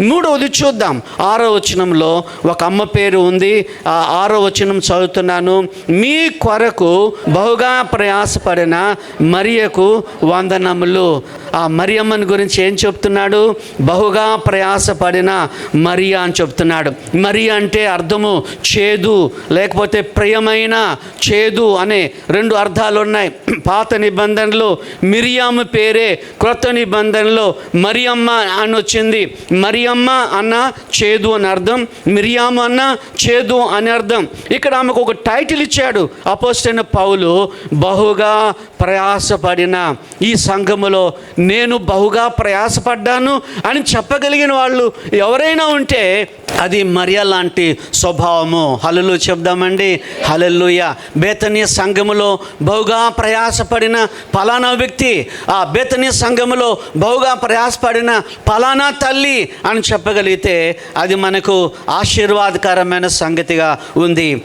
మూడవది చూద్దాం. ఆరో వచనంలో ఒక అమ్మ పేరు ఉంది. ఆ ఆరో వచనం చదువుతున్నాను. మీ కొరకు బహుగా ప్రయాసపడిన మరియకు వందనములు. ఆ మరియమ్మని గురించి ఏం చెప్తున్నాడు? బహుగా ప్రయాసపడిన మరియా అని చెప్తున్నాడు. మరి అంటే అర్థము చేదు లేకపోతే ప్రియమైన చేదు అనే రెండు అర్థాలు ఉన్నాయి. పాత నిబంధనలో మిరియాము పేరే క్రొత్త నిబంధనలో మరియమ్మ అని వచ్చింది. మరి మరియమ్మ అన్న చేదు అని అర్థం. మిరియాము అన్న చేదు అని అర్థం. ఇక్కడ ఆమెకు ఒక టైటిల్ ఇచ్చాడు అపోస్టైన పౌలు. బహుగా ప్రయాసపడిన ఈ సంఘములో నేను బహుగా ప్రయాసపడ్డాను అని చెప్పగలిగిన వాళ్ళు ఎవరైనా ఉంటే అది మరియ లాంటి స్వభావము. హలలు చెప్దామండి. హలలుయ బేతనీయ సంఘములో బహుగా ప్రయాసపడిన పలానా వ్యక్తి ఆ బేతనీయ సంఘములో బహుగా ప్రయాసపడిన పలానా తల్లి అని చెప్పగలిగితే అది మనకు ఆశీర్వాదకరమైన సంగతిగా ఉంది.